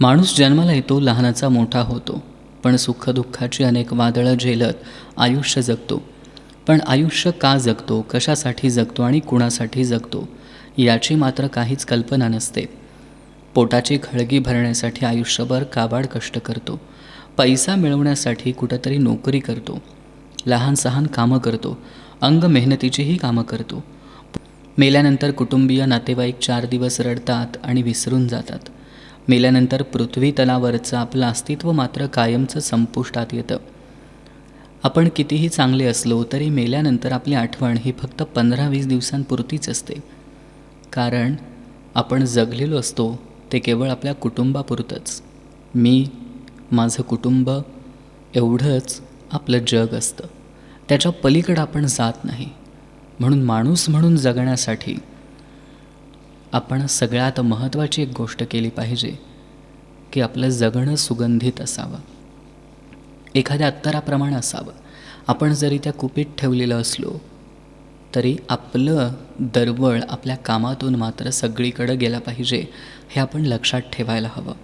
माणूस जन्माला येतो लहानाचा मोठा होतो पण सुखदुःखाची अनेक वादळं झेलत आयुष्य जगतो. पण आयुष्य का जगतो कशासाठी जगतो आणि कुणासाठी जगतो याची मात्र काहीच कल्पना नसते. पोटाची खळगी भरण्यासाठी आयुष्यभर काबाड कष्ट करतो. पैसा मिळवण्यासाठी कुठंतरी नोकरी करतो. लहान सहान कामं करतो. अंग मेहनतीचीही कामं करतो. मेल्यानंतर कुटुंबीय नातेवाईक चार दिवस रडतात आणि विसरून जातात. मेल्यानंतर पृथ्वी तलावरचं आपलं अस्तित्व मात्र कायमचं संपुष्टात येतं. आपण कितीही चांगले असलो तरी मेल्यानंतर आपली आठवण ही फक्त पंधरा वीस दिवसांपुरतीच असते. कारण आपण जगलेलो असतो ते केवळ आपल्या कुटुंबापुरतंच. मी माझं कुटुंब एवढंच आपलं जग असतं. त्याच्या पलीकडं आपण जात नाही. म्हणून माणूस म्हणून जगण्यासाठी आपण सगळ्यात महत्त्वाची एक गोष्ट केली पाहिजे की आपलं जगणं सुगंधित असावं. एखाद्या अत्तराप्रमाणे असावं. आपण जरी त्या कुपीत ठेवलेलं असलो तरी आपलं दरवळ आपल्या कामातून मात्र सगळीकडं गेलं पाहिजे हे आपण लक्षात ठेवायला हवं.